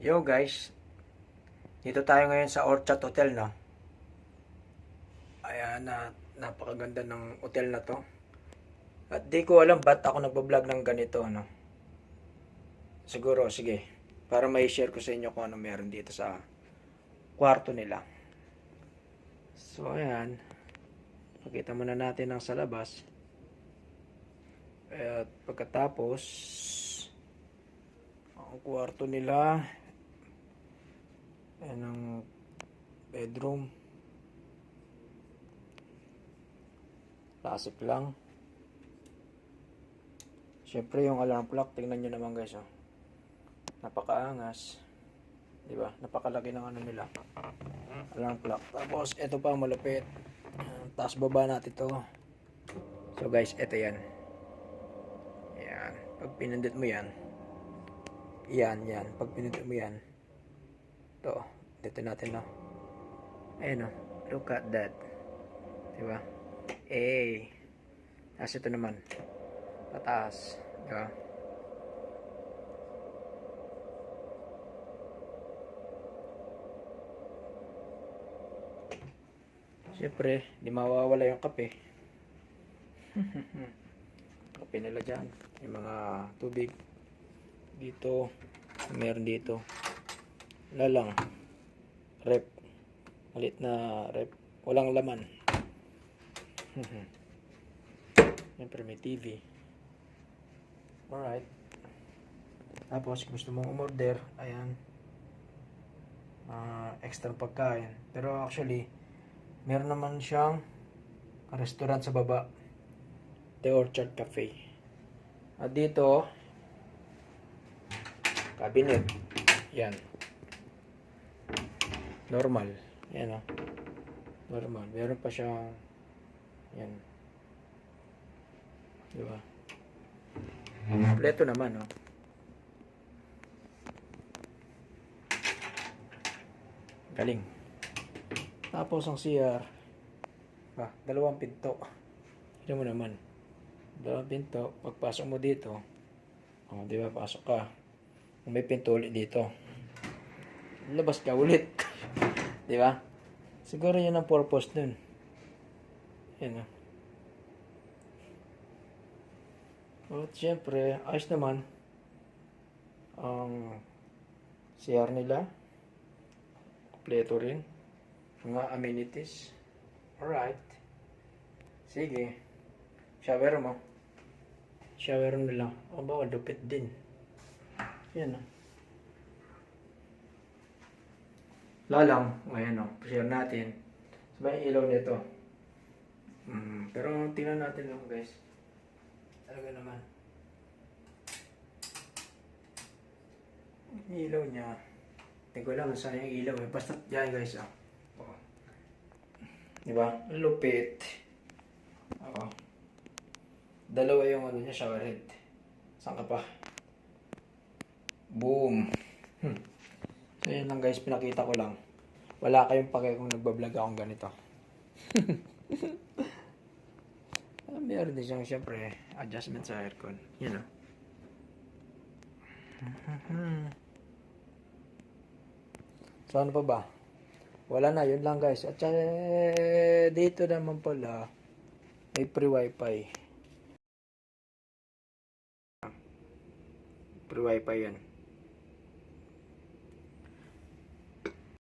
Yo guys, dito tayo ngayon sa Orchard Hotel no. Ayan na napakaganda ng hotel na to. At di ko alam ba't ako nagbablog ng ganito no. Siguro sige, para may share ko sa inyo kung ano meron dito sa kwarto nila. So ayan, pakita muna natin ang sa labas. At pagkatapos, ang kwarto nila, Ayan ang bedroom. Classic lang. Siyempre yung alarm clock, tingnan nyo naman guys. Oh. Napakaangas. Di ba? Napakalaki ng ano nila. Alarm clock. Tapos, ito pa malupit. Ayan, Taas baba natin to. So guys, ito yan. Yan. Pag pinindot mo yan, yan, yan. Pag pinindot mo yan, ito, dito natin, no? Ayan, no? Look at that. Diba? Eh. Tapos ito naman. Pataas. Diba? Siyempre, di mawawala yung kape. kape nila dyan. Yung mga tubig. Dito. Meron dito. Wala lang. Rep. Malit na rep. Walang laman. May TV. Alright. Tapos gusto mong umorder, ayan. Ah, extra pagkain. Pero actually, meron naman siyang restaurant sa baba. The Orchard Cafe. At dito, cabinet. Yan. Normal. Yan o. Normal. Meron pa siyang yan. Di ba? Kompleto naman, no? Galing. Tapos ang CR, ah, dalawang pinto. Tignan mo naman. Dalawang pinto. Pagpasok mo dito, oh, di ba, pasok ka. May pinto ulit dito. Labas ka ulit. di ba? Siguro yun ang purpose dun. Yan ah. At syempre, ayos naman ang CR nila. Kompleto rin. Mga amenities. Alright. Sige. Shower mo. Shower nila. O ba, lupit din. Yan ah. Lalang. Ayan o. Share natin. Sabay yung ilaw nito. Mm, pero tingnan natin lang guys. Talaga naman. Yung ilaw niya. Hindi ko lang saan yung ilaw eh. Basta yan guys ah. Oo. Diba? Lupit. Oo. Dalawa yung ano niya, shower head. Saan ka pa? Boom. Hmm. So yan lang guys, pinakita ko lang. Wala kayong pake kung nagbablog akong ganito. Ah, Meron din siyang syempre adjustment sa aircon. Yan o. So ano pa ba? Wala na, yun lang guys. At eh, dito naman pala, may free wifi. Free wifi yan.